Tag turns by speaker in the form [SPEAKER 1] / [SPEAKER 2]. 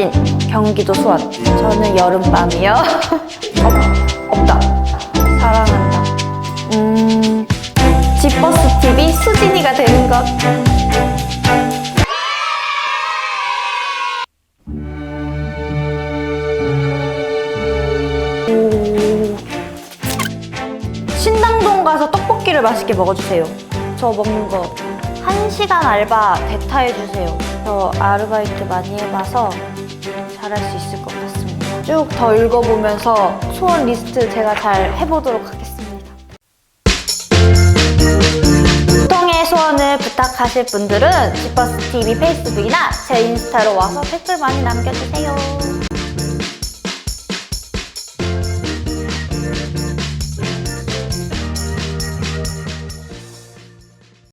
[SPEAKER 1] 사진 경기도 수원 저는 여름밤이요 어, 없다 사랑한다 음 집버스 TV 수진이가 되는 것 오. 신당동 가서 떡볶이를 맛있게 먹어주세요. 저 먹는 거 1시간 알바 대타해주세요. 저 아르바이트 많이 해봐서 잘할 수 있을 것 같습니다. 쭉 더 읽어보면서 소원 리스트 제가 잘 해보도록 하겠습니다. 보통의 소원을 부탁하실 분들은 지퍼스 TV 페이스북이나 제 인스타로 와서 댓글 많이 남겨주세요.